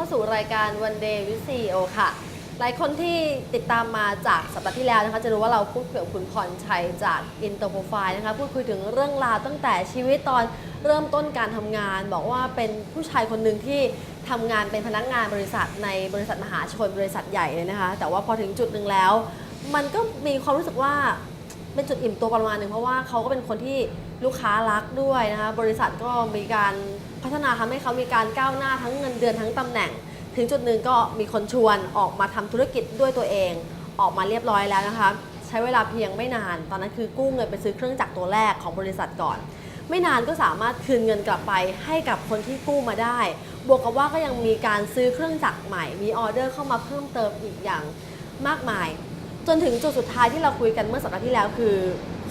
ข้าสู่รายการ One Day with CEO ค่ะ หลายคนที่ติดตามมาจากสัปดาห์ที่แล้วนะคะ จะรู้ว่าเราพูดคุยกับคุณพรชัยจาก Inter Profile นะคะ พูดคุยถึงเรื่องราวตั้งแต่ชีวิตตอนเริ่มต้นการทำงาน บอกว่าเป็นผู้ชายคนหนึ่งที่ทำงานเป็นพนักงานบริษัทในบริษัทมหาชนบริษัทใหญ่เลยนะคะ แต่ว่าพอถึงจุดหนึ่งแล้ว มันก็มีความรู้สึกว่าเป็นจุดอิ่มตัวประมาณหนึ่งเพราะว่าเขาก็เป็นคนที่ลูกค้ารักด้วยนะคะ บริษัทก็มีการ พัฒนาทำให้เขามีการก้าวหน้าทั้งเงินเดือนทั้งตำแหน่ง ถึงจุดหนึ่งก็มีคนชวนออกมาทำธุรกิจด้วยตัวเอง ออกมาเรียบร้อยแล้วนะคะ ใช้เวลาเพียงไม่นาน ตอนนั้นคือกู้เงินไปซื้อเครื่องจักรตัวแรกของบริษัทก่อน ไม่นานก็สามารถคืนเงินกลับไปให้กับคนที่กู้มาได้ บวกกับว่าก็ยังมีการซื้อเครื่องจักรใหม่ มีออเดอร์เข้ามาเพิ่มเติมอีกอย่างมากมาย จนถึงจุดสุดท้ายที่เราคุยกันเมื่อสัปดาห์ที่แล้วคือ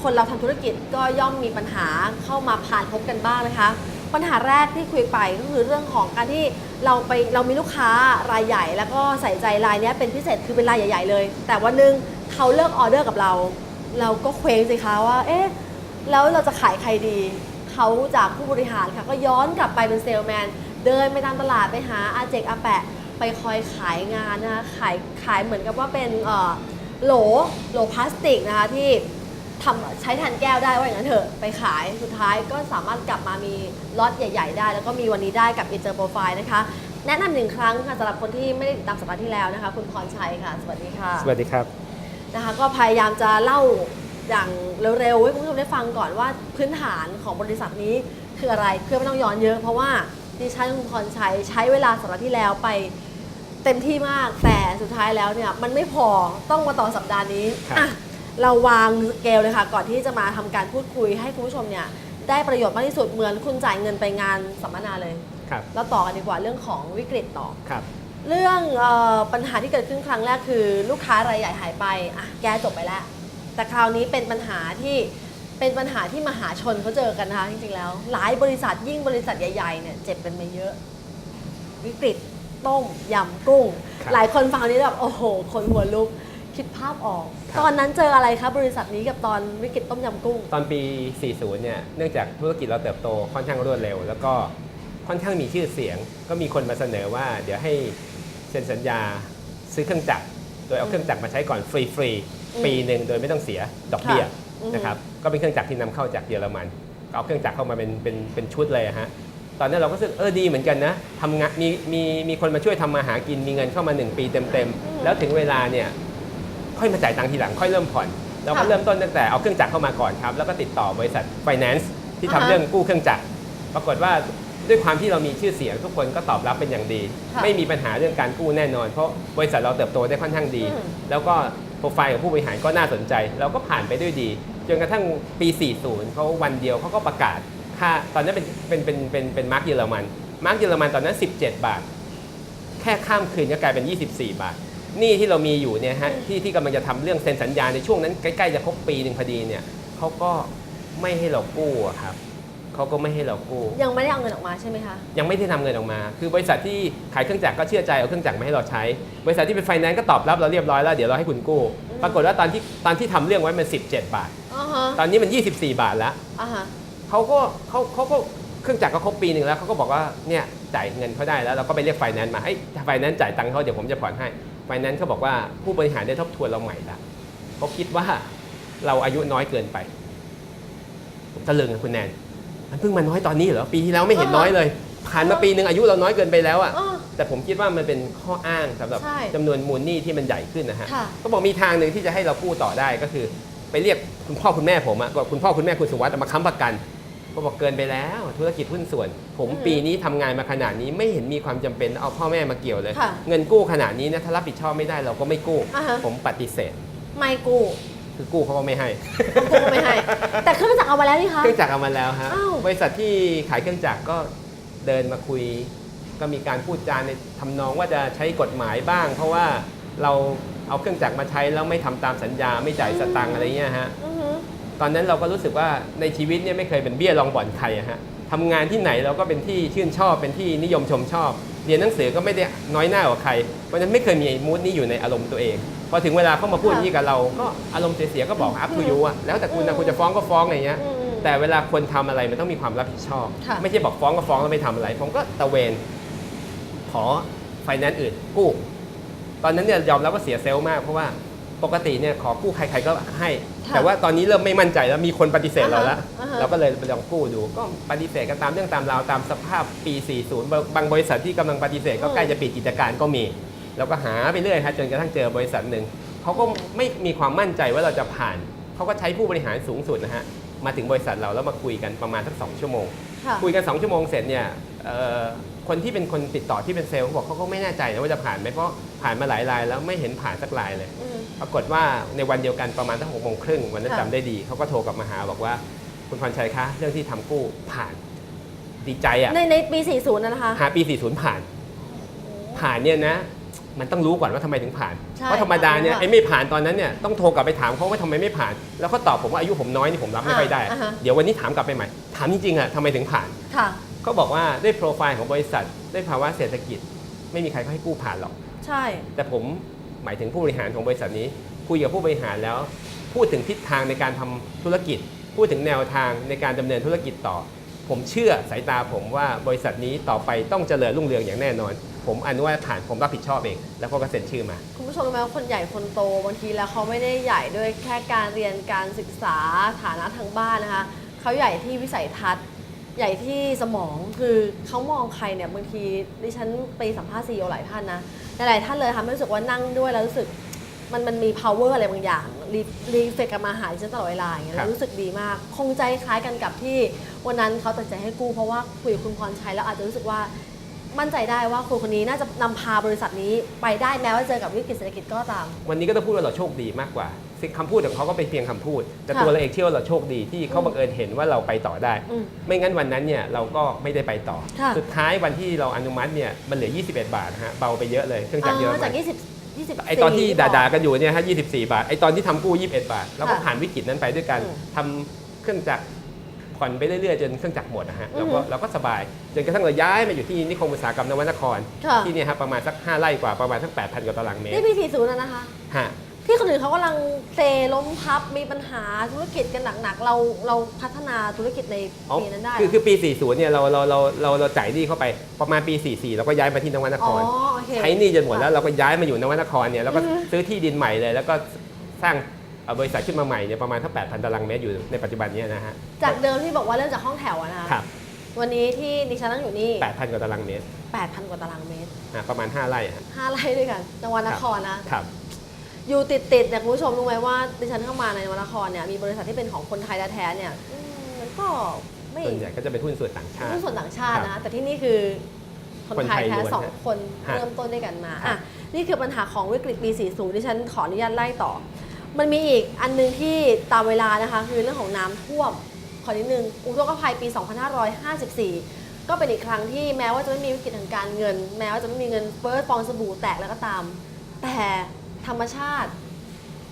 คนเราทำธุรกิจก็ย่อมมีปัญหาเข้ามาผ่านพบกันบ้างนะคะ ปัญหาแรกที่คุยไปก็คือเรื่องของการที่เราไปเรามีลูกค้ารายใหญ่ แล้วก็ใส่ใจรายเนี้ยเป็นพิเศษคือเป็นรายใหญ่ๆเลย แต่วันหนึงเขาเลิกออเดอร์กับเรา เราก็เคว้งสิคะว่า เอ๊ะแล้วเราจะขายใครดี เขาจากผู้บริหารค่ะ ก็ย้อนกลับไปเป็นเซลแมน เดินไปตามตลาดไปหาอาเจกอาแปะ ไปคอยขายงานนะคะขายขายเหมือนกับว่าเป็นเอ่อโหลโหลพลาสติกนะคะที่ ทำใช้แทนแก้วได้ว่าอย่างนั้นเถอะไปขายสุดท้ายก็สามารถกลับมามีล็อตใหญ่ ๆ ได้ แล้วก็มีวันนี้ได้กับ Inter Profile นะคะ แนะนำหนึ่งครั้งค่ะสำหรับคนที่ไม่ได้ติดตามสัปดาห์ที่แล้วนะคะ คุณพรชัยค่ะ สวัสดีค่ะสวัสดีครับ นะคะก็พยายามจะเล่าอย่างเร็วๆให้คุณผู้ชมได้ฟังก่อนว่าพื้นฐานของบริษัทนี้คืออะไรเพื่อไม่ต้องย้อนเยอะ เพราะว่าดิฉันคุณพรชัยใช้เวลาสัปดาห์ที่แล้วไปเต็มที่มากแต่สุดท้ายแล้วเนี่ยมันไม่พอต้องมาต่อสัปดาห์นี้ครับ อะ เราวางสเกลเลยค่ะ ก่อนที่จะมาทำการพูดคุยให้คุณผู้ชมเนี่ยได้ประโยชน์มากที่สุดเหมือนคุณจ่ายเงินไปงานสัมมนาเลย ครับแล้วต่อกันดีกว่าเรื่องของวิกฤตต่อ ครับ เรื่องเออปัญหาที่เกิดขึ้นครั้งแรกคือลูกค้ารายใหญ่หายไปอะแก้จบไปแล้ว แต่คราวนี้เป็นปัญหาที่เป็นปัญหาที่มหาชนเขาเจอกันนะคะจริงๆแล้ว หลายบริษัทยิ่งบริษัทใหญ่ๆเนี่ยเจ็บกันมาเยอะ วิกฤตต้มยำกุ้ง ครับ หลายคนฟังอันนี้แบบโอ้โห คนหัวลุก คิดภาพออกครับตอนนั้นเจออะไรคะบริษัทนี้กับตอนวิกฤตต้มยำกุ้ง ตอนปี 40 เนี่ย เนื่องจากธุรกิจเราเติบโตค่อนข้างรวดเร็ว แล้วก็ค่อนข้างมีชื่อเสียง ก็มีคนมาเสนอว่า เดี๋ยวให้เซ็นสัญญาซื้อเครื่องจักร โดยเอาเครื่องจักรมาใช้ก่อนฟรีฟรีๆอืมปีหนึ่งโดยไม่ต้องเสียดอกเบี้ยค่ะอืมนะครับ ก็เป็นเครื่องจักรที่นำเข้าจากเยอรมันก็เอาเครื่องจักรเข้ามาเป็นเป็นเป็นชุดเลยอะฮะตอนนั้นเราก็รู้สึกเออดีเหมือนกันนะทำงานมีมีมีคนมาช่วยทำมาหากินมีเงินเข้ามา 1 ปีเต็มๆ แล้วถึงเวลาเนี่ย ค่อยมาจ่ายตังค์ทีหลังค่อยเริ่มผ่อน เราก็ค่ะเริ่มต้นตั้งแต่เอาเครื่องจักรเข้ามาก่อนครับ แล้วก็ติดต่อบริษัท finance ที่อ่าทำฮะเรื่องกู้เครื่องจักรปรากฏว่าด้วยความที่เรามีชื่อเสียงทุกคนก็ตอบรับเป็นอย่างดี ค่ะไม่มีปัญหาเรื่องการกู้แน่นอน เพราะบริษัทเราเติบโตได้ค่อนข้างดี อืม แล้วก็โปรไฟล์ของผู้บริหารก็น่าสนใจ เราก็ผ่านไปด้วยดี จนกระทั่งปี 40 เขาวันเดียวเขาก็ประกาศ ค่าตอนนั้นเป็นเป็นเป็นเป็นเป็นมาร์กเยอรมัน มาร์กเยอรมันตอนนั้น 17 บาท แค่ข้ามคืนก็กลายเป็น 24 บาท หนี่ที่เรามีอยู่เนี่ยฮะที่ที่กำลังจะทำเรื่องเซ็นสัญญาในช่วงนั้นใกล้ๆจะครบปีหนึ่งพอดีเนี่ยเขาก็ไม่ให้เรากู้อะครับเขาก็ไม่ให้เรากู้ ยังไม่ได้เอาเงินออกมาใช่ไหมคะ ยังไม่ได้ทำเงินออกมา คือบริษัทที่ขายเครื่องจักรก็เชื่อใจเอาเครื่องจักรมาให้เราใช้ บริษัทที่เป็นไฟแนนซ์ก็ตอบรับเราเรียบร้อยแล้วเดี๋ยวเราให้คุณกู้อืมปรากฏว่าตอนที่ตอนที่ทำเรื่องไว้มัน 17 บาทอ่าฮะตอนนี้มัน 24 บาทแล้วอ่าฮะเขาก็เขาเขาก็เครื่องจักรก็ครบปีหนึ่งแล้วเขาก็บอกว่าเนี่ยจ่ายเงินเขาได้แล้วเราก็ไปเรียกไฟแนนซ์มาให้ไฟแนนซ์จ่ายตังค์เขาเดี๋ยวผมจะผ่อนให้ ไฟแนนซ์เขาบอกว่าผู้บริหารได้ทบทวนเราใหม่ละเขาคิดว่าเราอายุน้อยเกินไป ผมตะลึงอะคุณแนน มันเพิ่งมาน้อยตอนนี้เหรอ ปีที่แล้วไม่เห็นน้อยเลย ผ่านมาปีหนึ่งอายุเราน้อยเกินไปแล้วอะอ้อแต่ผมคิดว่ามันเป็นข้ออ้างสำหรับใช่จำนวนมูลหนี้ที่มันใหญ่ขึ้นนะฮะค่ะก็บอกมีทางหนึ่งที่จะให้เรากู้ต่อได้ก็คือ ไปเรียกคุณพ่อคุณแม่ผมอะก็คุณพ่อคุณแม่คุณสุวัสดิ์มาค้ำประกัน ก็บอกเกินไปแล้วธุรกิจหุ้นส่วน ผมอืมปีนี้ทำงานมาขนาดนี้ไม่เห็นมีความจำเป็นเอาพ่อแม่มาเกี่ยวเลยค่ะเงินกู้ขนาดนี้นะถ้ารับผิดชอบไม่ได้เราก็ไม่กู้อ่าฮะผมปฏิเสธ ไม่กู้คือกู้เขาก็ไม่ให้ต้องกู้ไม่ให้ แต่เครื่องจักรเอามาแล้วนี่คะเครื่องจักรเอามาแล้วฮะอ้าวบริษัทที่ขายเครื่องจักรก็เดินมาคุย ก็มีการพูดจาในทำนองว่าจะใช้กฎหมายบ้าง เพราะว่าเราเอาเครื่องจักรมาใช้แล้วไม่ทำตามสัญญาไม่จ่ายสตังค์อะไรเงี้ยฮะอือหือ ตอนนั้นเราก็รู้สึกว่าในชีวิตเนี่ยไม่เคยเป็นเบี้ยรองบ่อนใครอะฮะทำงานที่ไหนเราก็เป็นที่ชื่นชอบเป็นที่นิยมชมชอบ เรียนหนังสือก็ไม่ได้น้อยหน้ากว่าใคร เพราะฉะนั้นไม่เคยมีมูดนี้อยู่ในอารมณ์ตัวเอง พอถึงเวลาเขามาพูดอย่างนี้กับเรา ก็อารมณ์เสียๆก็บอกอัพทูยูอะแล้วแต่คุณนะคุณจะฟ้องก็ฟ้องอะไรเงี้ยอืมแต่เวลาคนทำอะไรมันต้องมีความรับผิดชอบค่ะไม่ใช่บอกฟ้องก็ฟ้องแล้วไม่ทำอะไร ผมก็ตะเวน ขอไฟไฟแนนซ์อื่นกู้ ตอนนั้นเนี่ยยอมรับว่าเสียเซลล์มากเพราะว่าปกติเนี่ยขอกู้ใครๆก็ให้ค่ะ แต่ว่าตอนนี้เริ่มไม่มั่นใจแล้วมีคนปฏิเสธเราแล้ว อ่าฮะ เราก็เลยไปลองกู้ดู ก็ปฏิเสธกันตามเรื่องตามราวตามสภาพปี 40 บางบางบริษัทที่กำลังปฏิเสธก็ใกล้จะปิดกิจการก็มีเราก็หาไปเรื่อยฮะจนกระทั่งเจอบริษัทหนึ่งเขาก็ไม่มีความมั่นใจว่าเราจะผ่านเขาก็ใช้ผู้บริหารสูงสุดนะฮะมาถึงบริษัทเราแล้วมาคุยกันประมาณสักสองชั่วโมง ค่ะ คุยกัน 2 ชั่วโมงเสร็จเนี่ยเอ่อคนที่เป็นคนติดต่อที่เป็นเซลล์เขาบอกเขาก็ไม่แน่ใจนะว่าจะผ่านไหมเพราะผ่านมาหลายรายแล้วไม่เห็นผ่านสักรายเลยอืม ปรากฏว่าในวันเดียวกันประมาณตั้งหกโมงครึ่งวันนั้นค่ะจำได้ดีเขาก็โทรกลับมาหาบอกว่าคุณพรชัยคะเรื่องที่ทำกู้ผ่านดีใจอะในในปี 40นะนะคะ หาปี 40 ผ่าน ผ่านเนี่ยนะ มันต้องรู้ก่อนว่าทำไมถึงผ่าน ใช่เพราะธรรมดาเนี่ยค่ะไอ้ไม่ผ่านตอนนั้นเนี่ยต้องโทรกลับไปถามเขาว่าทำไมไม่ผ่าน แล้วเขาตอบผมว่าอายุผมน้อยนี่ผมรับไม่ค่อยได้ อ่าฮะ เดี๋ยววันนี้ถามกลับไปใหม่ถามจริงๆอะทำไมถึงผ่าน ค่ะ เขาบอกว่าด้วยโปรไฟล์ของบริษัทด้วยภาวะเศรษฐกิจ ไม่มีใครเขาให้กู้ผ่านหรอก ใช่ แต่ผม หมายถึงผู้บริหารของบริษัทนี้ คุยกับผู้บริหารแล้ว พูดถึงทิศทางในการทำธุรกิจ พูดถึงแนวทางในการดำเนินธุรกิจต่อ ผมเชื่อสายตาผมว่าบริษัทนี้ต่อไปต้องเจริญรุ่งเรืองอย่างแน่นอน ผมอนุญาตผ่านผมรับผิดชอบเอง แล้วก็เซ็นชื่อมา คุณผู้ชมรู้ไหมว่าคนใหญ่คนโตบางทีแล้วเขาไม่ได้ใหญ่ด้วยแค่การเรียนการศึกษาฐานะทางบ้านนะคะเขาใหญ่ที่วิสัยทัศน์ใหญ่ที่สมองคือเขามองใครเนี่ยบางทีดิฉันไปสัมภาษณ์ซีอหลายท่านนะ หลายๆท่านเลยทำให้รู้สึกว่านั่งด้วยแล้วรู้สึกมันมันมี power อะไรบางอย่างรีรีเฟกกลับมาหาดิฉันตลอดเวลาอย่างเงี้ยครับ แล้วรู้สึกดีมาก คงใจคล้ายกันกับที่วันนั้นเขาตัดใจให้กู้เพราะว่าคุยกับคุณพรชัยแล้วอาจจะรู้สึกว่ามั่นใจได้ว่าคนคนนี้น่าจะนำพาบริษัทนี้ไปได้แม้ว่าเจอกับวิกฤตเศรษฐกิจก็ตาม วันนี้ก็ต้องพูดว่าเราโชคดีมากกว่าสิ่ง คำพูดของเขาก็เป็นเพียงคำพูด แต่ค่ะตัวเราเองเชื่อว่าเราโชคดีที่เขาอืมบังเอิญเห็นว่าเราไปต่อได้อืมไม่งั้นวันนั้นเนี่ยเราก็ไม่ได้ไปต่อค่ะสุดท้ายวันที่เราอนุมัติเนี่ยมันเหลือ 21 บาทนะฮะเบาไปเยอะเลยเครื่องจักรเยอะอ่าจากมาก20 24ไอตอนที่ด่าๆกันอยู่เนี่ยฮะ24 บาทไอตอนที่ทำกู้ 21 บาทเราก็ค่ะผ่านวิกฤตนั้นไปด้วยกันอืมทำเครื่องจักรผ่อนไปเรื่อยๆจนเครื่องจักรหมดนะฮะอือฮึเราก็เราก็สบายจนกระทั่งเราย้ายมาอยู่ที่นิคมอุตสาหกรรมนวนครค่ะที่เนี่ยฮะประมาณสัก 5 ไร่กว่าประมาณสัก 8,000 กว่าตารางเมตรนี่ปี40นะนะคะฮะ ที่คนอื่นเขากำลังเซล้มพับมีปัญหาธุรกิจกันหนักๆเราเราพัฒนาธุรกิจในอ๋อปีนั้นได้คือเหรคือปี 40 เนี่ยเราเราเราเราเราจ่ายหนี้เข้าไปประมาณปี 44 เราก็ย้ายมาที่นวนคอ๋อรโอเคใช้หนี้จนหมดแล้วเราก็ย้ายมาอยู่นวนครเนี่ยแล้วก็อือฮึซื้อที่ดินใหม่เลย แล้วก็สร้างเอ่อบริษัทขึ้นมาใหม่เนี่ยประมาณทั้ง8,000ตารางเมตรอยู่ในปัจจุบันเนี้นะฮะจากเดิมที่บอกว่าเริ่มจากห้องแถวอะนะคะครับวันนี้ที่ดิฉันนั่งอยู่นี่ 8,000กว่าตารางเมตร8,000 กว่าตารางเมตร อะประมาณ 5 ไร่ฮะ 5ไร่ด้วยกันนวนครนะครับ อยู่ติดติดๆเนี่ยคุณผู้ชมรู้ไหมว่าดิฉันเข้ามาในนวนครเนี่ยมีบริษัทที่เป็นของคนไทยแท้ๆเนี่ยอืมมันก็ไม่ส่วนใหญ่ก็จะเป็นหุ้นส่วนต่างชาติ หุ้นส่วนต่างชาติครันะบแต่ที่นี่คือคนคนไทไทยยแท้ล้วนสองฮะคนฮะเริ่มต้นด้วยกันมาครัอะบนี่คือปัญหาของวิกฤตปี 40ดิฉันขออนุญาตไล่ต่อ มันมีอีกอันหนึงที่ตามเวลานะคะคือเรื่องของน้ำท่วม ขอนิดนึงอุทกภัยปี 2554 ก็เป็นอีกครั้งที่แม้ว่าจะไม่มีวิกฤตทางการเงิน แม้ว่าจะไม่มีเงินเฟ้อฟองสบู่แตกแล้วก็ตาม แต่ ธรรมชาติ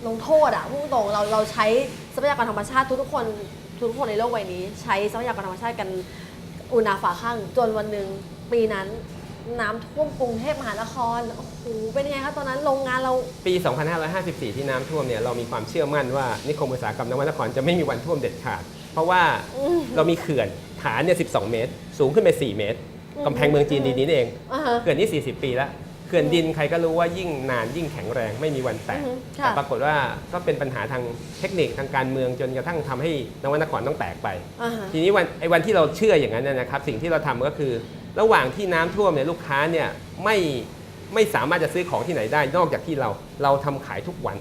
ลงโทษอะพูดตรงๆเราเราใช้ทรัพยากรธรรมชาติทุกๆคนทุกๆคนในโลกใบนี้ ใช้ทรัพยากรธรรมชาติกันอุณาฝาข้างจนวันหนึ่งปีนั้นน้ำท่วมกรุงเทพมหานครโอ้โหเป็นยังไงคะตอนนั้นโรงงานเรา ปี 2554 ที่น้ำท่วมเนี่ยเรามีความเชื่อมั่นว่านิคมอุตสาหกรรมนวนครจะไม่มีวันท่วมเด็ดขาด เพราะว่าอืม เรามีเขื่อนฐานเนี่ย12 เมตร สูงขึ้นไป 4 เมตรอืมกำแพงเมืองจีนดีนี้เอง อ่าฮะ เขื่อนนี้ 40 ปีแล้ว เขื่อนดินใครก็รู้ว่ายิ่งนานยิ่งแข็งแรงไม่มีวันแตก อือฮึค่ะ แต่ปรากฏว่าก็เป็นปัญหาทางเทคนิคทางการเมืองจนกระทั่งทำให้นวนครต้องแตกไป อ่าฮะ ทีนี้วันไอ้วันที่เราเชื่ออย่างนั้นเนยนะครับ สิ่งที่เราทำก็คือ ระหว่างที่น้ำท่วมเนี่ยลูกค้าเนี่ยไม่ไม่สามารถจะซื้อของที่ไหนได้ นอกจากที่เราเราทำขายทุกวัน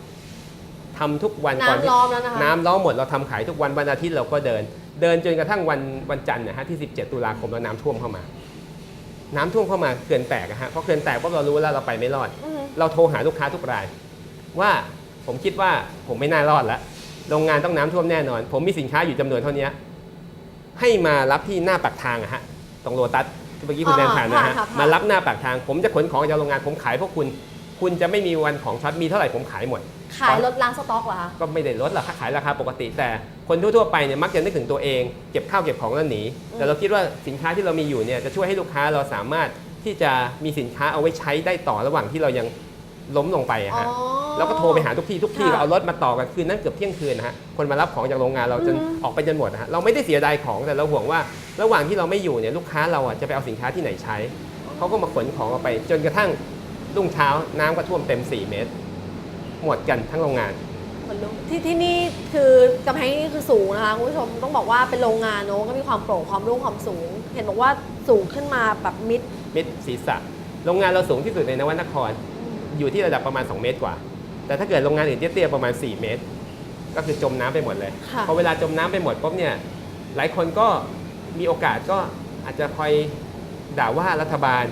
ทำทุกวันก่อนที่น้ำล้อมแล้วนะคะ น้ำล้อมหมดเราทำขายทุกวันวันอาทิตย์เราก็เดิน เดินจนกระทั่งวันวันจันทร์นะฮะที่ 17 ตุลาคมแล้วน้ำท่วมเข้ามา น้ำท่วมเข้ามาเขื่อนแตกอะฮะเพราะเขื่อนแตกปุ๊บเรารู้แล้วเราไปไม่รอด อือฮึเราโทรหาลูกค้าทุกราย ว่าผมคิดว่าผมไม่น่ารอดแล้วโรงงานต้องน้ำท่วมแน่นอน ผมมีสินค้าอยู่จำนวนเท่านี้ ให้มารับที่หน้าปากทางอะฮะตรงโลตัสที่เมื่อกี้คุณแดนผ่านนะฮะค่ะค่ะมารับหน้าปากทาง ผมจะขนของจากโรงงานผมขายพวกคุณ คุณจะไม่มีวันของช็อตมีเท่าไหร่ผมขายหมด ขายรถล้างสต็อกเหรอคะ ก็ไม่ได้ลดราคาขายราคาปกติแต่ คนทั่วๆไปเนี่ยมักจะนึกถึงตัวเองเก็บข้าวเก็บของแล้วหนีอืมแต่เราคิดว่าสินค้าที่เรามีอยู่เนี่ยจะช่วยให้ลูกค้าเราสามารถที่จะมีสินค้าเอาไว้ใช้ได้ต่อระหว่างที่เรายังล้มลงไปอะอ๋อฮะแล้วก็โทรไปหาทุกที่ทุกที่ค่ะก็เอารถมาต่อกันคืนนั้นเกือบเที่ยงคืนนะฮะคนมารับของจากโรงงานเราจนอืมออกไปจนหมดนะฮะเราไม่ได้เสียดายของแต่เราห่วงว่า ระหว่างที่เราไม่อยู่เนี่ยลูกค้าเราอะจะไปเอาสินค้าที่ไหนใช้อ๋อเขาก็มาขนของออกไป จนกระทั่งรุ่งเช้าน้ำก็ท่วมเต็ม 4 เมตร หมดกันทั้งโรงงาน คนลุกที่ที่นี่คือกำแพงนี่คือสูงนะคะคุณผู้ชมต้องบอกว่าเป็นโรงงานเนอะก็มีความโปร่งความรุ่งความสูง เห็นบอกว่าสูงขึ้นมาแบบมิดมิดศีรษะ โรงงานเราสูงที่สุดในนวนคร อยู่ที่ระดับประมาณ 2 เมตรกว่า แต่ถ้าเกิดโรงงานอื่นเตี้ยๆประมาณ 4 เมตร ก็คือจมน้ำไปหมดเลยค่ะพอเวลาจมน้ำไปหมดปุ๊บเนี่ยหลายคนก็มีโอกาสก็อาจจะคอยด่าว่ารัฐบาล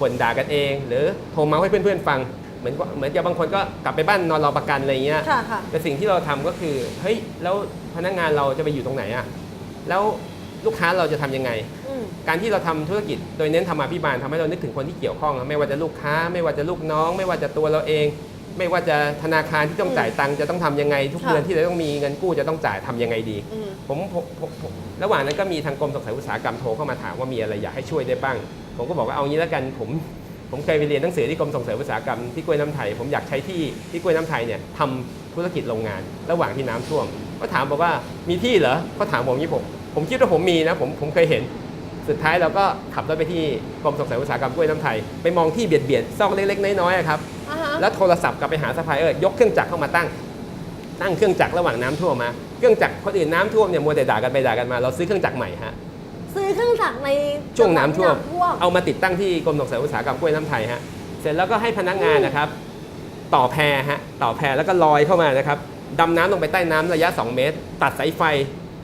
บ่นด่ากันเอง หรือโทรมาให้เพื่อนๆฟัง เหมือนกับเหมือนกับบางคนก็กลับไปบ้านนอนรอประกันอะไรเงี้ยค่ะค่ะ แต่สิ่งที่เราทำก็คือเฮ้ยแล้วพนักงานเราจะไปอยู่ตรงไหนอะแล้วลูกค้าเราจะทำยังไง อืม การที่เราทำธุรกิจโดยเน้นธรรมาภิบาลทำให้เรานึกถึงคนที่เกี่ยวข้องไม่ว่าจะลูกค้า ไม่ว่าจะลูกน้อง ไม่ว่าจะตัวเราเอง ไม่ว่าจะธนาคารที่ต้องจ่ายตังค์จะต้องทำยังไง ทุกค่ะ เดือนที่เราต้องมีเงินกู้จะต้องจ่ายทำยังไงดี อืม ผมผมผมผมระหว่างนั้นก็มีทางกรมส่งเสริมอุตสาหกรรมโทรเข้ามาถามว่ามีอะไรอยากให้ช่วยได้บ้าง ผมก็บอกว่าเอางี้แล้วกันผม ผมเคยไปเรียนหนังสือที่กรมส่งเสริมอุตสาหกรรมที่กล้วยน้ำไทย ผมอยากใช้ที่ที่กล้วยน้ำไทยเนี่ยทำธุรกิจโรงงาน ระหว่างที่น้ำท่วม ก็ถามบอกว่ามีที่เหรอก็ถามผมนี้ผมผมคิดว่าผมมีนะผมผมเคยเห็น สุดท้ายเราก็ขับรถไปที่กรมส่งเสริมอุตสาหกรรมกล้วยน้ำไทย ไปมองที่เบียดเบียดๆซอกเล็กๆน้อยๆอะครับอ่าฮะแล้วโทรศัพท์กลับไปหาซัพพลายเออร์ยกเครื่องจักรเข้ามาตั้ง ตั้งเครื่องจักรระหว่างน้ำท่วมมา เครื่องจักรคนอื่นน้ำท่วมเนี่ยมัวแต่ด่ากันไปด่ากันมา เราซื้อเครื่องจักรใหม่ฮะ ซื้อเครื่องจักรในช่วงน้ำท่วมท่วมเอามาติดตั้งที่กรมส่งเสริมอุตสาหกรรมกล้วยน้ำไทยฮะ เสร็จแล้วก็ให้พนักงานนะครับ ต่อแพฮะต่อแพแล้วก็ลอยเข้ามานะครับดำน้ำลงไปใต้น้ำระยะ 2 เมตร ตัดสายไฟ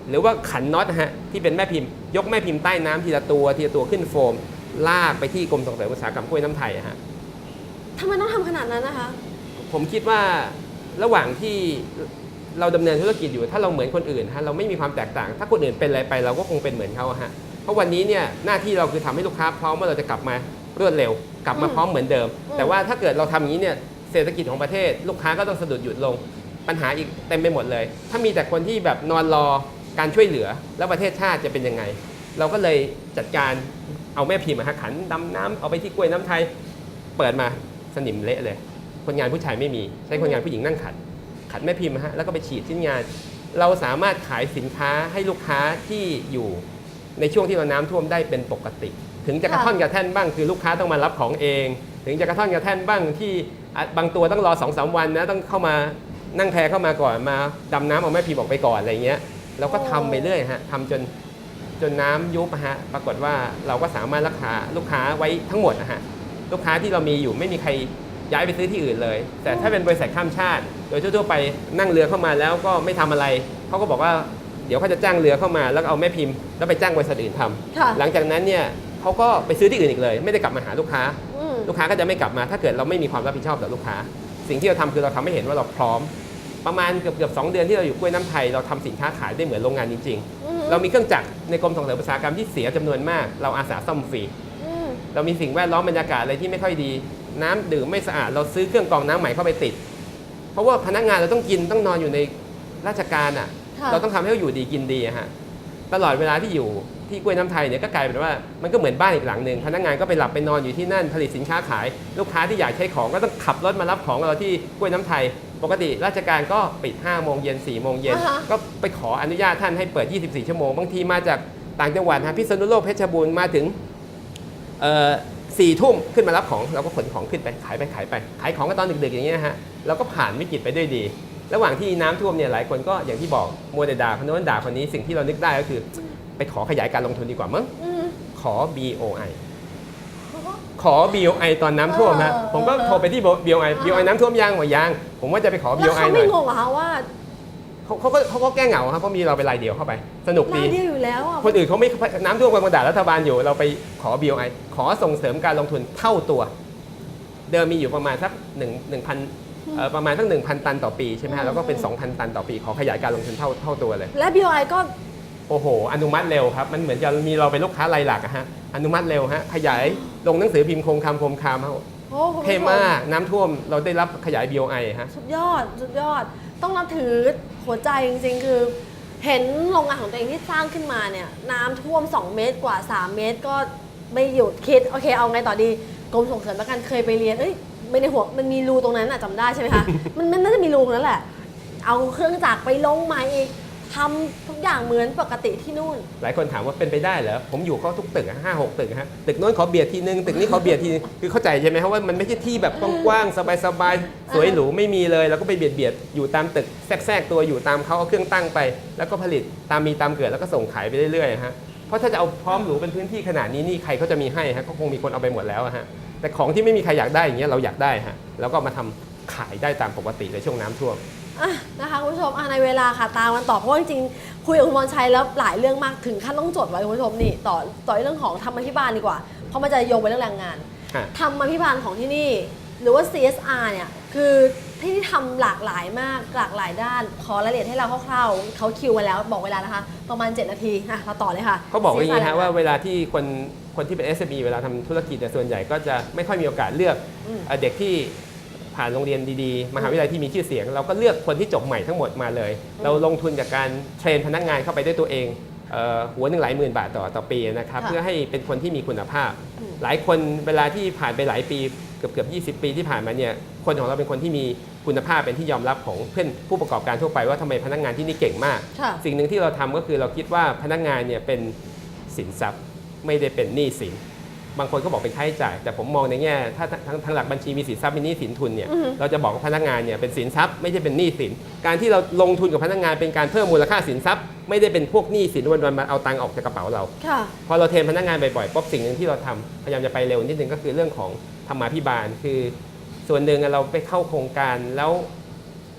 หรือว่าขันน็อตนะฮะที่เป็นแม่พิมพ์ ยกแม่พิมพ์ใต้น้ำทีละตัวทีละตัวขึ้นโฟม ลากไปที่กรมส่งเสริมอุตสาหกรรมกล้วยน้ำไทยอะฮะ ทำไมต้องทำขนาดนั้นนะคะ ผมคิดว่าระหว่างที่ เราดำเนินธุรกิจอยู่ ถ้าเราเหมือนคนอื่นฮะเราไม่มีความแตกต่าง ถ้าคนอื่นเป็นอะไรไปเราก็คงเป็นเหมือนเขาอะฮะเพราะวันนี้เนี่ยหน้าที่เราคือทำให้ลูกค้าพร้อมว่าเราจะกลับมารวดเร็ว กลับมาอืมพร้อมเหมือนเดิมอืมแต่ว่าถ้าเกิดเราทำอย่างนี้เนี่ยเศรษฐกิจของประเทศ ลูกค้าก็ต้องสะดุดหยุดลงปัญหาอีกเต็มไปหมดเลย ถ้ามีแต่คนที่แบบนอนรอการช่วยเหลือ แล้วประเทศชาติจะเป็นยังไง เราก็เลยจัดการเอาแม่พิมพ์มาฮะขันดำน้ำเอาไปที่กล้วยน้ำไทย เปิดมาสนิมเละเลย คนงานผู้ชายไม่มี ใช้คนงานผู้หญิงนั่งขัด ขัดแม่พิมพ์ฮะแล้วก็ไปฉีดชิ้นงาน เราสามารถขายสินค้าให้ลูกค้าที่อยู่ในช่วงที่เราน้ำท่วมได้เป็นปกติ ถึงจะกระท่อนกระแท่นบ้างคือลูกค้าต้องมารับของเอง ถึงจะกระท่อนกระแท่นบ้างที่บางตัวต้องรอสองสามวันนะต้องเข้ามานั่งแพเข้ามาก่อนมาดำน้ำเอาแม่พิมพ์ออกไปก่อนอะไรเงี้ยเราก็ทำไปเรื่อยฮะทำจนจนน้ำยุบฮะปรากฏว่าเราก็สามารถรักษาลูกค้าไว้ทั้งหมดนะฮะลูกค้าที่เรามีอยู่ไม่มีใครย้ายไปซื้อที่อื่นเลย แต่ถ้าเป็นบริษัทข้ามชาติ โดยทั่วๆไปนั่งเรือเข้ามาแล้วก็ไม่ทำอะไร เขาก็บอกว่าเดี๋ยวเขาจะจ้างเรือเข้ามาแล้วก็เอาแม่พิมพ์แล้วไปจ้างบริษัทอื่นทำค่ะหลังจากนั้นเนี่ยเขาก็ไปซื้อที่อื่นอีกเลย ไม่ได้กลับมาหาลูกค้าอืมลูกค้าก็จะไม่กลับมา ถ้าเกิดเราไม่มีความรับผิดชอบต่อลูกค้า สิ่งที่เราทำคือเราทำให้เห็นว่าเราพร้อม ประมาณเกือบเกือบสองเดือนที่เราอยู่กล้วยน้ำไทยเราทำสินค้าขายได้เหมือนโรงงานจริงอืมๆเรามีเครื่องจักรในกรมส่งเสริมอุตสาหกรรมที่เสียจำนวนมาก เราอาสาซ่อมฟรีอืมเรามีสิ่งแวดล้อมบรรยากาศอะไรที่ไม่ค่อยดี น้ำดื่มไม่สะอาดเราซื้อเครื่องกรองน้ำใหม่เข้าไปติด เพราะว่าพนักงานเราต้องกินต้องนอนอยู่ในราชการอะ ค่ะเราต้องทำให้เขาอยู่ดีกินดีอะฮะตลอดเวลาที่อยู่ที่กล้วยน้ำไทยเนี่ยก็กลายเป็นว่ามันก็เหมือนบ้านอีกหลังหนึ่งพนักงานก็ไปหลับไปนอนอยู่ที่นั่นผลิตสินค้าขาย ลูกค้าที่อยากใช้ของก็ต้องขับรถมารับของเราที่กล้วยน้ำไทย ปกติราชการก็ปิด5โมงเย็น4โมงเย็นอ่าฮะ ก็ไปขออนุญาตท่านให้เปิด 24 ชั่วโมงบางทีมาจากต่างจังหวัดฮะพิษณุโลกเพชรบูรณ์มาถึงเอ่อสี่ทุ่มขึ้นมารับของเราก็ขนของขึ้นไปขายไปขายไปขายของก็ตอนดึกๆอย่างเงี้ยฮะ เราก็ผ่านวิกฤตไปด้วยดี ระหว่างที่น้ำท่วมเนี่ยหลายคนก็อย่างที่บอกมัวแต่ด่าคนโน้นด่าคนนี้สิ่งที่เรานึกได้ก็คือ ไปขอขยายการลงทุนดีกว่ามั้งอืมขอ BOI ขอ BOI ตอนน้ำท่วมฮะเออผมก็เออโทรไปที่ BOI BOI น้ำท่วมยังว่ายังผมว่าจะไปขอแล้ว BOI เขาหน่ไม่อยงงเหรอคะว่าเขาเขาก็เขาก็แก้เหงาครับเพราะมีเราไปรายเดียวเข้าไป สนุกราดียเดียวอยู่แล้วอะคนอื่นเขาไม่น้ำท่วมกำลังด่ารัฐบาลอยู่เราไปขอ BOI ขอส่งเสริมการลงทุนเท่าตัว เดิมมีอยู่ประมาณสักหนึ่งหนึ่งพันเอ่อ ประมาณสักหนึ่งพันตันต่อปีใช่ไหมฮะแล้วก็เป็น 2,000 ตันต่อปี ขอขยายการลงทุนเท่าเท่าตัวเลย และ BOI ก็ โอ้โห อนุมัติเร็วครับ มันเหมือนจะมีเราเป็นลูกค้ารายหลักอะฮะอนุมัติเร็วฮะขยายลงหนังสือพิมพ์โคมคำโคมคำฮะโอ้คุณผู้ชเท่มากน้ำท่วมเราได้รับขยาย BOI ฮะ สุดยอดสุดยอด ต้องนับถือหัวใจจริงๆ คือเห็นโรงงานของตัวเองที่สร้างขึ้นมาเนี่ยน้ำท่วม 2 เมตรกว่า 3 เมตรก็ไม่หยุดคิด โอเคเอาไงต่อดีกรมส่งเสริมประกันเคยไปเรียนเอ้ย ไม่ในหัวมันมีรูตรงนั้นอะจำได้ใช่ไหมคะ มันมันน่าจะมีรูตรงนั้นแหละ เอาเครื่องจักรไปลงใหม่อีกทำทุกอย่างเหมือนปกติที่นู่น หลายคนถามว่าเป็นไปได้เหรอ ผมอยู่เขาทุกตึกอะห้าหกตึกอะฮะ ตึกโน้นขอเบียดทีนึง ตึกนี้ขอเบียดทีนึง คือเข้าใจใช่ไหมครับว่ามันไม่ใช่ที่แบบกว้างๆ สบายๆ สวยหรูไม่มีเลย แล้วก็ไปเบียดเบียดๆอยู่ตามตึกแทรกๆ ตัวอยู่ตามเขาเอาเครื่องตั้งไป แล้วก็ผลิตตามมีตามเกิดแล้วก็ส่งขายไปเรื่อยๆฮะ เพราะถ้าจะเอาพร้อมหรูเป็นพื้นที่ขนาดนี้นี่ใครเขาจะมีให้ฮะ ก็คงมีคนเอาไปหมดแล้วอะฮะ แต่ของที่ไม่มีใครอยากได้อย่างเงี้ยเราอยากได้ฮะแล้วก็มาทำขายได้ตามปกติในช่วงน้ำท่วมอะนะคะคุณผู้ชมอะในเวลาค่ะตามกันต่อเพราะว่าจริงๆคุยกับคุณมรชัยแล้วหลายเรื่องมากถึงขั้นต้องจดไว้คุณผู้ชมนี่ต่อต่อเรื่องของธรรมพิบาลดีกว่า เพราะมันจะโยงไปเรื่องแรงงานฮะธรรมพิบาลของที่นี่ หรือว่า CSR เนี่ยคือ ที่นี่ทำหลากหลายมากหลากหลายด้าน ขอรายละเอียดให้เราคร่าวๆเขาคิวมาแล้วบอกเวลานะคะ ประมาณ 7 นาทีอะเราต่อเลยค่ะเขาบอกว่าอย่างนี้ CSR ฮะว่าเวลาที่คนคนที่เป็น SME เวลาทำธุรกิจเนี่ยส่วนใหญ่ก็จะไม่ค่อยมีโอกาสเลือกอืมเอ่อเด็กที่ผ่านโรงเรียนดีๆ มหาวิทยาลัยที่มีชื่อเสียง เราก็เลือกคนที่จบใหม่ทั้งหมดมาเลย เราลงทุนจากการเทรนพนักงานเข้าไปด้วยตัวเองเอ่อหัวหนึ่งหลายหมื่นบาทต่อต่อปีนะครับค่ะเพื่อให้เป็นคนที่มีคุณภาพอืมหลายคนเวลาที่ผ่านไปหลายปี เกือบเกือบ20 ปีที่ผ่านมาเนี่ยคนของเราเป็นคนที่มีคุณภาพเป็นที่ยอมรับของเพื่อนผู้ประกอบการทั่วไปว่าทำไมพนักงานที่นี่เก่งมากค่ะสิ่งหนึ่งที่เราทำก็คือเราคิดว่าพนักงานเนี่ยเป็นสินทรัพย์ไม่ได้เป็นหนี้สินบางคนก็บอกเป็นค่าใช้จ่าย แต่ผมมองในแง่ถ้าทางทางหลักบัญชีมีสินทรัพย์มีหนี้สินทุนเนี่ยอือฮึเราจะบอกว่าพนักงานเนี่ยเป็นสินทรัพย์ไม่ใช่เป็นหนี้สิน การที่เราลงทุนกับพนักงานเป็นการเพิ่มมูลค่าสินทรัพย์ไม่ได้เป็นพวกหนี้สินวันๆมาเอาตังค์ออกจากกระเป๋าเราค่ะพอเราเทรนพนักงานบ่อยๆปุ๊บสิ่งหนึ่งที่เราทำพยายามจะไปเร็วนิดนึงก็คือเรื่องของ ธรรมาภิบาล คือส่วนหนึ่งเราไปเข้าโครงการแล้ว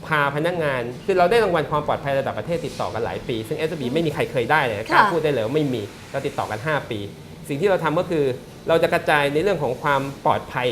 พาพนักงาน คือเราได้รางวัลความปลอดภัยระดับประเทศติดต่อกันหลายปี ซึ่ง s อ b ไม่มีใครเคยได้เลยกล้าค่ะพูดได้เลยว่าไม่มีเราติดต่อกัน 5 ปี สิ่งที่เราทำก็คือเราจะกระจายในเรื่องของความปลอดภัย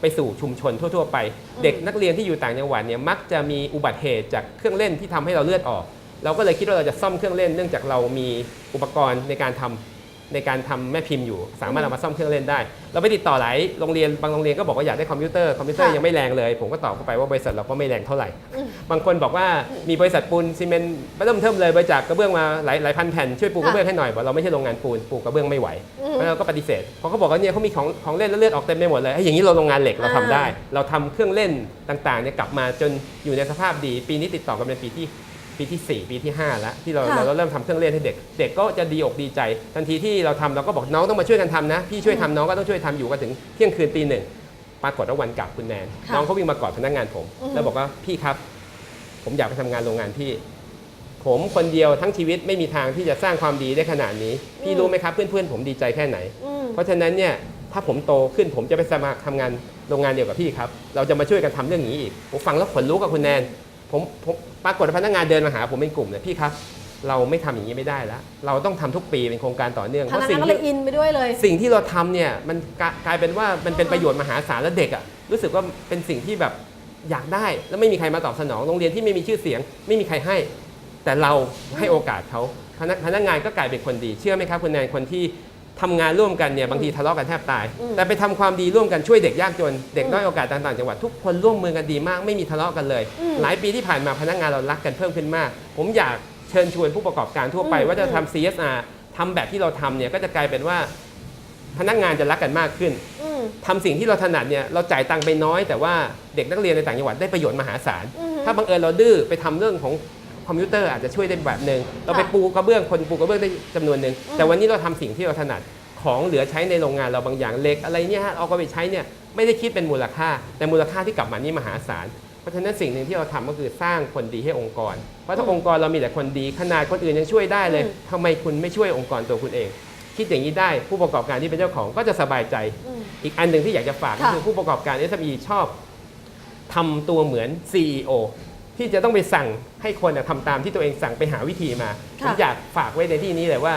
ไปสู่ชุมชนทั่ว ๆ ไป เด็กนักเรียนที่อยู่ต่างจังหวัดเนี่ยมักจะมีอุบัติเหตุจากเครื่องเล่นที่ทำให้เราเลือดออก เราก็เลยคิดว่าเราจะซ่อมเครื่องเล่นเนื่องจากเรามีอุปกรณ์ในการทำ ในการทำแม่พิมพ์อยู่ สามารถเอามาซ่อมเครื่องเล่นได้ เราไปติดต่อหลายโรงเรียนบางโรงเรียนก็บอกว่าอยากได้คอมพิวเตอร์คอมพิวเตอร์ค่ะยังไม่แรงเลย ผมก็ตอบเข้าไปว่าบริษัทเราก็ไม่แรงเท่าไหร่อืมบางคนบอกว่ามีบริษัทปูนซีเมนต์เริ่มเทิมเลยบริจาคกระเบื้องมาหลายหลายพันแผ่นช่วยปูกระเบื้องให้หน่อยบอกเราไม่ใช่โรงงานปูนปูกระเบื้องไม่ไหวอืมเพราะฉะนั้นเราก็ปฏิเสธเพราะเขาบอกว่าเนี่ยเขามีของของเล่นแล้วเลือดออกเต็มไปหมดเลยเอ้ยอย่างนี้เราโรงงานเหล็กเราทำได้ เราทำเครื่องเล่นต่างๆเนี่ยกลับมาจนอยู่ในสภาพดี ปีนี้ติดต่อกันเป็นปีที่ ปีที่ 4 ปีที่ 5 แล้ว ที่เราค่ะ เราเริ่มทำเครื่องเล่นให้เด็ก เด็กก็จะดีอกดีใจ ทันทีที่เราทำเราก็บอกน้องต้องมาช่วยกันทำนะ พี่ช่วยทำน้องก็ต้องช่วยทำอยู่กันถึงเที่ยงคืนตีหนึ่งปรากฏว่าวันกลับคุณแนนค่ะน้องเขาวิ่งมากอดพนักงานผม อือฮึ แล้วบอกว่าพี่ครับ ผมอยากไปทำงานโรงงานพี่ ผมคนเดียวทั้งชีวิตไม่มีทางที่จะสร้างความดีได้ขนาดนี้พี่รู้ไหมครับเพื่อนๆผมดีใจแค่ไหน อืม เพราะฉะนั้นเนี่ยถ้าผมโตขึ้นผมจะไปสมัครทำงานโรงงานเดียวกับพี่ครับ เราจะมาช่วยกันทำเรื่องนี้อีกผมฟังแล้วขนลุกกับคุณแนน ผมผมปรากฏว่าพนักงานเดินมาหาผมเป็นกลุ่มเนี่ยพี่ครับ เราไม่ทำอย่างนี้ไม่ได้แล้ว เราต้องทำทุกปีเป็นโครงการต่อเนื่องพเพราะนักสิ่งางนก็ที่เลยอินไปด้วยเลย สิ่งที่เราทำเนี่ยมันกลายกลายเป็นว่ามันเป็นอ่าฮะประโยชน์มหาศาลและเด็กอะรู้สึกว่าเป็นสิ่งที่แบบอยากได้ แล้วไม่มีใครมาตอบสนองโรงเรียนที่ไม่มีชื่อเสียง ไม่มีใครให้ แต่เราให้โอกาสเขาพนักพนักงานก็กลายเป็นคนดี เชื่อไหมครับคุณแนนคนที่ ทำงานร่วมกันเนี่ยบางทีทะเลาะกันแทบตาย อืม แต่ไปทำความดีร่วมกันช่วยเด็กยากจน เด็กด้อยโอกาสต่างๆจังหวัดทุกคนร่วมมือกันดีมากไม่มีทะเลาะกันเลยอืมหลายปีที่ผ่านมาพนักงานเรารักกันเพิ่มขึ้นมาก ผมอยากเชิญชวนผู้ประกอบการทั่วไปอืมว่าจะทำ CSR ทำแบบที่เราทำเนี่ยก็จะกลายเป็นว่าพนักงานจะรักกันมากขึ้น อืม ทำสิ่งที่เราถนัดเนี่ยเราจ่ายตังค์ไปน้อยแต่ว่าเด็กนักเรียนในต่างจังหวัดได้ประโยชน์มหาศาล อือฮึถ้าบังเอิญเราดื้อไปทำเรื่องของ คอมพิวเตอร์อาจจะช่วยได้แบบหนึ่งเราไปปูกระเบื้องคนปูกระเบื้องได้จำนวนหนึ่งอืมแต่วันนี้เราทำสิ่งที่เราถนัดของเหลือใช้ในโรงงานเราบางอย่างเหล็กอะไรเนี่ยฮะเอาก็ไปใช้เนี่ยไม่ได้คิดเป็นมูลค่า แต่มูลค่าที่กลับมานี่มหาศาลเพราะฉะนั้นสิ่งหนึ่งที่เราทำก็คือสร้างคนดีให้องค์กร เพราะถ้าองค์กรเรามีแต่คนดีขนาดคนอื่นยังช่วยได้เลยอืมทำไมคุณไม่ช่วยองค์กรตัวคุณเอง คิดอย่างนี้ได้ผู้ประกอบการที่เป็นเจ้าของก็จะสบายใจอืมอีกอันหนึ่งที่อยากจะฝากก็ค่ะคือผู้ประกอบการ SME ชอบทำตัวเหมือน CEO ที่จะต้องไปสั่งให้คนน่ะทำตามที่ตัวเองสั่งไปหาวิธีมาผค่ะมอยากฝากไว้ในที่นี้เลยว่า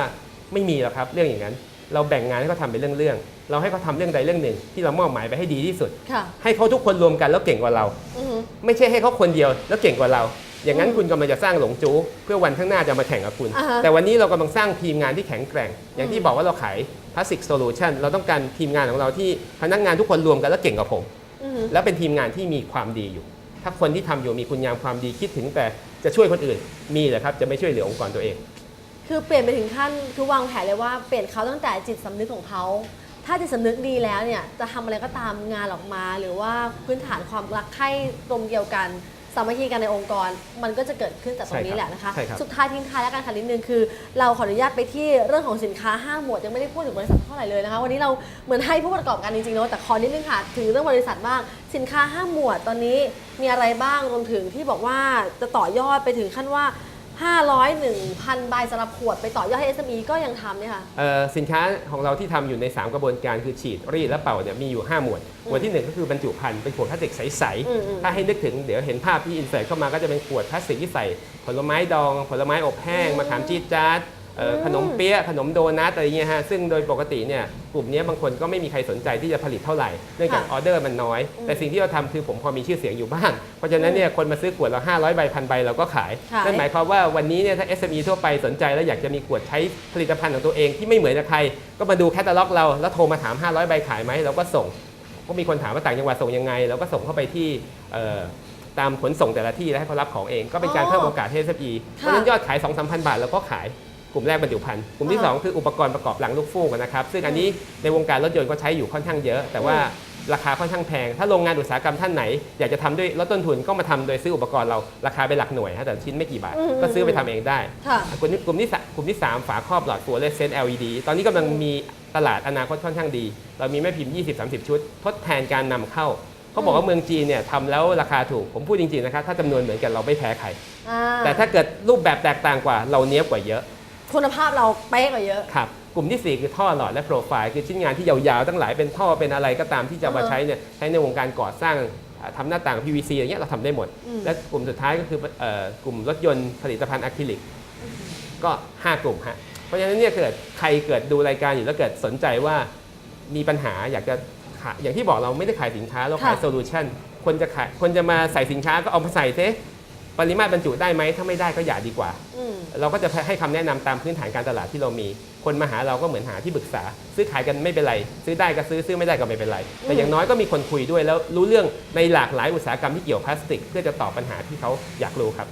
ไม่มีหรอกครับเรื่องอย่างนั้น เราแบ่งงานให้เขาทำเป็นเรื่องๆเราให้เขาทำเรื่องใดเรื่องหนึ่ง ที่เรามอบหมายไปให้ดีที่สุดค่ะให้เขาทุกคนรวมกันแล้วเก่งกว่าเราอือไม่ใช่ให้เขาคนเดียวแล้วเก่งกว่าเรา อย่างนั้นอืมคุณกำลังจะสร้างหลงจู้เพื่อวันข้างหน้าจะมาแข่งกับคุณอ่าฮะแต่วันนี้เรากำลังสร้างทีมงานที่แข็งแกร่ง อย่างที่อืมบอกว่าเราขายพลาสติกโซลูชันเราต้องการทีมงานของเราที่พนักงานทุกคนรวมกันแล้วเก่งกว่าผมอือแล้วเป็นทีมงานที่มีความดีอยู่ ถ้าคนที่ทำอยู่มีคุณงามความดีคิดถึงแต่จะช่วยคนอื่นมีเหรอครับจะไม่ช่วยเหลือองค์กรตัวเอง คือเปลี่ยนไปถึงขั้นคือวางแผนเลยว่าเปลี่ยนเขาตั้งแต่จิตสำนึกของเขาถ้าจิตสำนึกดีแล้วเนี่ยจะทำอะไรก็ตามงานออกมา หรือว่าพื้นฐานความรักใคร่ตรงเดียวกัน สามัคคีกันในองค์กร มันก็จะเกิดขึ้นจากตรงนี้ใช่ครับแหละนะคะ ใช่ครับ สุดท้ายทิ้งท้ายแล้วกันค่ะนิดนึงคือ เราขออนุญาตไปที่เรื่องของสินค้าห้าหมวดยังไม่ได้พูดถึงบริษัทเท่าไหร่เลยนะคะ วันนี้เราเหมือนให้ผู้ประกอบการจริงๆเนาะแต่ขอนิดนึงค่ะถึงเรื่องบริษัทบ้างสินค้าห้าหมวดตอนนี้มีอะไรบ้างรวมถึงที่บอกว่าจะต่อยอดไปถึงขั้นว่า 500 1,000 ใบสำหรับขวดไปต่อยอดให้ SME ก็ยังทำเนี่ยค่ะ เอ่อสินค้าของเราที่ทำอยู่ใน 3 กระบวนการคือฉีด รีด และเป่าเนี่ยมีอยู่ 5 หมวด หมวดที่ 1 ก็คือบรรจุภัณฑ์เป็นขวดพลาสติกใส อืมอืม ๆ ถ้าให้นึกถึงเดี๋ยวเห็นภาพที่อินเสิร์ตเข้ามาก็จะเป็นขวดพลาสติกที่ใส่ ผลไม้ดอง ผลไม้อบแห้งอืมมะขามจี๊ดจ๊าดเอ่ออม ขนมเปี๊ยะขนมโดนัทอะไรเงี้ยฮะซึ่งโดยปกติเนี่ยกลุ่มเนี้ยบางคนก็ไม่มีใครสนใจที่จะผลิตเท่าไหร่เนื่องจากออเดอร์มันน้อย แต่สิ่งที่เราทำคือผมพอมีชื่อเสียงอยู่บ้าง เพราะฉะนั้นเนี่ยคนมาซื้อขวดเรา500ใบพันใบเราก็ขายขายนั่นหมายความว่าวันนี้เนี่ยถ้า SME ทั่วไปสนใจแล้วอยากจะมีขวดใช้ผลิตภัณฑ์ของตัวเองที่ไม่เหมือนกับใคร ก็มาดูแคตตาล็อกเราแล้วโทรมาถาม 500ใบขายไหมเราก็ส่งก็มีคนถามว่าต่างจังหวัดส่งยังไงเราก็ส่งเข้าไปที่เอ่อตามขนส่งแต่ละที่แล้วให้เขารับของเองก็เป็นการอ๋อเพิ่มโอกาสให้ SME เพค่ะราะฉะนั้นยอดขาย 2 3 0 0 0 บาทเราก็ขาย กลุ่มแรกบรรจุภัณฑ์กลุ่มที่อ่า2คืออุปกรณ์ประกอบหลังลูกฟูกนะครับ ซึ่งอันนี้ในวงการรถยนต์ก็ใช้อยู่ค่อนข้างเยอะ แต่ว่าราคาค่อนข้างแพง ถ้าโรงงานอุตสาหกรรมท่านไหน อยากจะทำด้วยลดต้นทุนก็มาทำโดยซื้ออุปกรณ์เราราคาเป็นหลักหน่วยฮะแต่ชิ้นไม่กี่บาทอืมก็ซื้อไปทำเองได้ค่ะกลุ่มที่กลุ่มที่สามกลุ่มที่ 3 ฝาครอบหลอดฟลูออเรสเซนต์ LED ตอนนี้กำลังมีตลาดอนาคตค่อนข้างดี เรามีแม่พิมพ์ 20-30 ชุด ทดแทนการนำเข้าเขาบอกว่าเมืองจีนเนี่ยทำแล้วราคาถูก ผมพูดจริงๆนะครับถ้าจำนวนเหมือนกันเราไม่แพ้ใครอ่าแต่ถ้าเกิดรูปแบบแตกต่างกว่าเราเนี้ยบกว่าเยอะ คุณภาพเราเป๊ะกว่าเยอะ ครับ กลุ่มทีสี่ 4 คือท่อหลอดและโปรไฟล์ คือชิ้นงานที่ยาวๆ ตั้งหลายเป็นท่อเป็นอะไรก็ตามที่จะเอามาอ่าฮะใช้เนี่ยใช้ในวงการก่อสร้างอ่าทำหน้าต่าง PVC อย่างเงี้ยเราทำได้หมด อืม และกลุ่มสุดท้ายก็คือเอ่อกลุ่มรถยนต์ผลิตภัณฑ์อะคริลิก ก็ 5 กลุ่มฮะ เพราะฉะนั้นเนี่ยเกิดใครเกิดดูรายการอยู่แล้วเกิดสนใจว่ามีปัญหาอยากจะขายอย่างที่บอกเราไม่ได้ขายสินค้าเราขายค่ะ โซลูชันคนจะขายคนจะมาใส่สินค้าก็เอามาใส่เซ ปริมาตรบรรจุได้ไหมถ้าไม่ได้ก็อย่าดีกว่า อืม เราก็จะให้คำแนะนำตามพื้นฐานการตลาดที่เรามี คนมาหาเราก็เหมือนหาที่ปรึกษา ซื้อขายกันไม่เป็นไร ซื้อได้ก็ซื้อซื้อไม่ได้ก็ไม่เป็นไร แต่อย่างน้อยก็มีคนคุยด้วยแล้วรู้เรื่องในหลากหลายอุตสาหกรรมที่เกี่ยวพลาสติก เพื่อจะตอบปัญหาที่เขาอยากรู้ครับ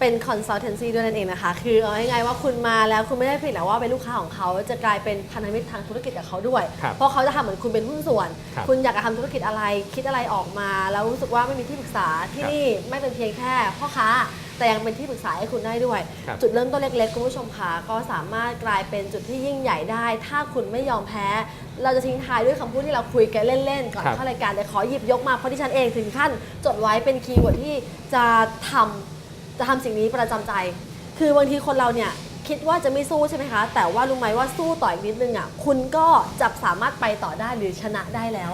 เป็น consultancy ด้วยนั่นเองนะคะ คือเอาง่ายๆว่าคุณมาแล้วคุณไม่ได้เพียงแต่ว่าเป็นลูกค้าของเขาจะกลายเป็นพันธมิตรทางธุรกิจกับเขาด้วย ครับเพราะเขาจะทำเหมือนคุณเป็นหุ้นส่วนครับคุณอยากจะทำธุรกิจอะไรคิดอะไรออกมา แล้วรู้สึกว่าไม่มีที่ปรึกษาที่ครับนี่ไม่เป็นเพียงแค่พ่อค้า แต่ยังเป็นที่ปรึกษาให้คุณได้ด้วย ครับ จุดเริ่มต้นเล็กๆคุณผู้ชมคะก็สามารถกลายเป็นจุดที่ยิ่งใหญ่ได้ ถ้าคุณไม่ยอมแพ้ เราจะทิ้งท้ายด้วยคำพูดที่เราคุยกันเล่นๆก่อนครับ เข้ารายการแต่ขอหยิบยกมาเพราะที่ฉันเองถึงขั้นจดไว้เป็นคีย์เวิร์ดที่จะทำ จะทำสิ่งนี้ประจำใจ คือบางทีคนเราเนี่ยคิดว่าจะไม่สู้ใช่ไหมคะ แต่ว่ารู้ไหมว่าสู้ต่ออีกนิดนึงอะคุณก็จะสามารถไปต่อได้หรือชนะได้แล้ว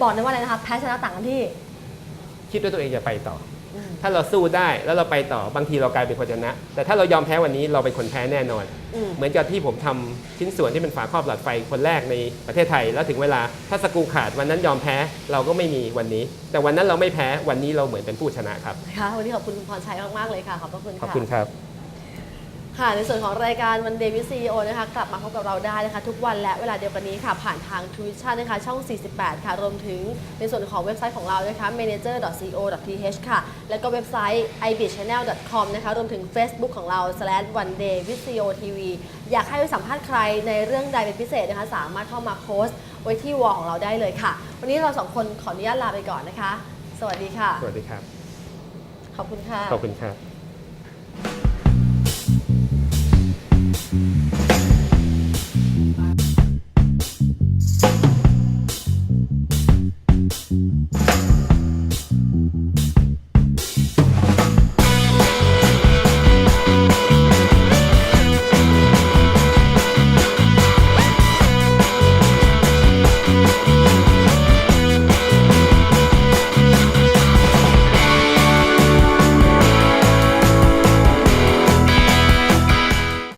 บอกได้ว่าอะไรนะคะแพ้ชนะต่างกันที่ คิดว่าตัวเองจะไปต่อ ถ้าเราสู้ได้แล้วเราไปต่อบางทีเรากลายเป็นคนชนะ แต่ถ้าเรายอมแพ้วันนี้เราเป็นคนแพ้แน่นอนอืมเหมือนกับที่ผมทำชิ้นส่วนที่เป็นฝาครอบหลอดไฟคนแรกในประเทศไทย แล้วถึงเวลาถ้าสกรูขาดวันนั้นยอมแพ้เราก็ไม่มีวันนี้ แต่วันนั้นเราไม่แพ้วันนี้เราเหมือนเป็นผู้ชนะ ครับนะคะวันนี้ขอบคุณคุณพรชัยมากๆเลยค่ะขอบพระคุณขอบค่ะคุณครับ ค่ะในส่วนของรายการวันเดวิซีโอนะคะกลับมาพบกับเราได้นะคะ ทุกวันและเวลาเดียวกันนี้ค่ะ ผ่านทางทวิช i นะคะช่อง 48 ค่ะ รวมถึงในส่วนของเว็บไซต์ของเรานะคะ manager.co.th ค่ะ แล้วก็เว็บไซต์ ibchannel.com นะคะ รวมถึง Facebook ของเรา slash one day with co tv อยากให้ไปสัมภาษณ์ใครในเรื่องใดเป็นพิเศษนะคะ สามารถเข้ามาโพสต์ไว้ที่วอลของเราได้เลยค่ะ วันนี้เราสองคนขออนุญาตลาไปก่อนนะคะ สวัสดีค่ะ สวัสดีครับ ขอบคุณค่ะ ขอบคุณครับ